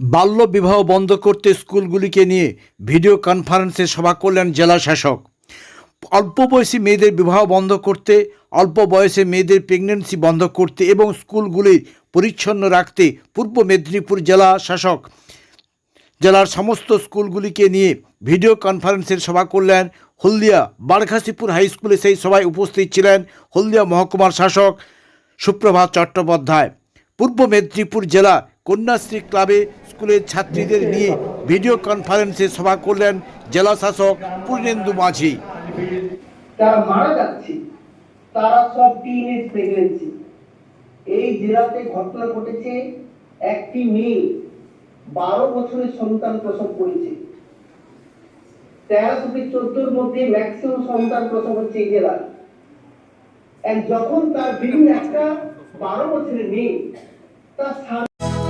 বাল্য বিবাহ বন্ধ করতে স্কুলগুলিকে নিয়ে ভিডিও কনফারেন্সে সভা করলেন জেলা শাসক। অল্প বয়সী মেয়েদের বিবাহ বন্ধ করতে, অল্প বয়সে মেয়েদের প্রেগনেন্সি বন্ধ করতে এবং স্কুলগুলি পরিচ্ছন্ন রাখতে পূর্ব মেদিনীপুর জেলা শাসক, জেলার সমস্ত স্কুলগুলিকে নিয়ে ভিডিও কনফারেন্সের সভা করলেন হলদিয়া বারঘাসিপুর হাই স্কুলে সেই সভায় উপস্থিত ছিলেন হলদিয়া মহকুমার শাসক সুপ্রভাত চট্টোপাধ্যায়। পূর্ব মেদিনীপুর জেলা কন্যাশ্রী ক্লাবে স্কুলের ছাত্রীদের নিয়ে ভিডিও কনফারেন্সে সভা করলেন জেলা শাসক পূর্ণেন্দু মাঝি। মারা যাচ্ছে। তারা সব টিনেজ এই জেলাতে ঘটনা ঘটেছে, একটি মেয়ে বারো বছরের সন্তান প্রসব করেছে। তেরো থেকে চোদ্দোর মধ্যে ম্যাক্সিমাম সন্তান প্রসব হচ্ছে এই And যখন তার বিভিন্ন একটা বারো বছরের মেয়ে তার